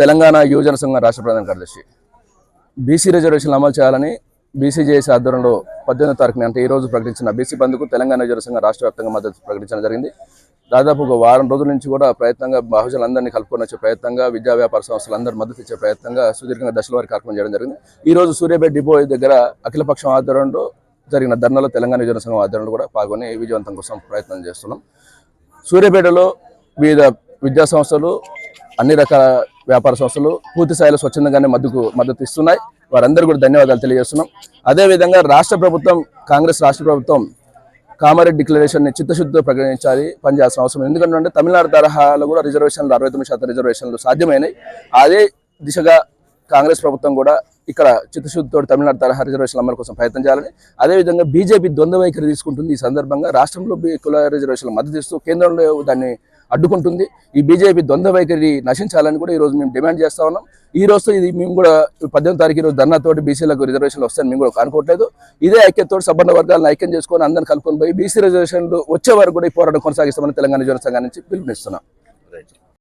తెలంగాణ యువజన సంఘం రాష్ట్ర ప్రధాన కార్యదర్శి. బీసీ రిజర్వేషన్లు అమలు చేయాలని బీసీజేఎస్ ఆధ్వర్యంలో పద్దెనిమిది తారీఖున అంటే ఈ రోజు ప్రకటించిన బీసీ బంద్కు తెలంగాణ యువజన సంఘం రాష్ట్ర వ్యాప్తంగా మద్దతు ప్రకటించడం జరిగింది. దాదాపు ఒక వారం రోజుల నుంచి కూడా ప్రయత్నంగా బహుజనులందరినీ కలుపుకొని వచ్చే ప్రయత్నంగా విద్యా వ్యాపార సంస్థలందరూ మద్దతు ఇచ్చే ప్రయత్నంగా సుదీర్ఘంగా దశల వారి కార్యక్రమం చేయడం జరిగింది. ఈ రోజు సూర్యాపేట డిపో దగ్గర అఖిలపక్షం ఆధ్వర్యంలో జరిగిన ధర్నాలో తెలంగాణ యువజన సంఘం ఆధ్వర్యంలో కూడా పాల్గొని విజయవంతం కోసం ప్రయత్నం చేస్తున్నాం. సూర్యాపేటలో వివిధ విద్యా సంస్థలు అన్ని రకాల వ్యాపార సంస్థలు పూర్తి స్థాయిలో స్వచ్ఛందంగానే మద్దతు మద్దతు ఇస్తున్నాయి. వారందరూ కూడా ధన్యవాదాలు తెలియజేస్తున్నాం. అదేవిధంగా రాష్ట్ర ప్రభుత్వం కాంగ్రెస్ రాష్ట్ర ప్రభుత్వం కామారెడ్డి డిక్లరేషన్ని చిత్తశుద్ధితో ప్రకటించాలి పనిచేయాల్సిన అవసరం ఎందుకంటే తమిళనాడు తరహాలో కూడా రిజర్వేషన్లు అరవై తొమ్మిది శాతం రిజర్వేషన్లు సాధ్యమైనాయి. అదే దిశగా కాంగ్రెస్ ప్రభుత్వం కూడా ఇక్కడ చిత్తశుద్ధితో తమిళనాడు తరహా రిజర్వేషన్ల అమలు కోసం ప్రయత్నం చేయాలని అదేవిధంగా బీజేపీ ద్వంద్వ వైఖరి తీసుకుంటుంది. ఈ సందర్భంగా రాష్ట్రంలో బి- కుల రిజర్వేషన్లు మద్దతు ఇస్తూ కేంద్రంలో దాన్ని అడ్డుకుంటుంది. ఈ బీజేపీ ద్వంద్వ వైఖరి నశించాలని కూడా ఈ రోజు మేము డిమాండ్ చేస్తా ఉన్నాం. ఈ రోజు ఇది మేము కూడా పద్దెనిమిది తారీఖు రోజు ధర్నాతోటి బీసీలకు రిజర్వేషన్లు వస్తాయని మేము కూడా అనుకోవట్లేదు. ఇదే ఐక్యతతో సబర్ణ వర్గాలను ఐక్యం చేసుకొని అందరిని కలుపుకొని పోయి బీసీ రిజర్వేషన్లు వచ్చే వరకు కూడా ఈ పోరాటం కొనసాగిస్తామని తెలంగాణ యువజన సంఘం నుంచి పిలుపునిస్తున్నాం.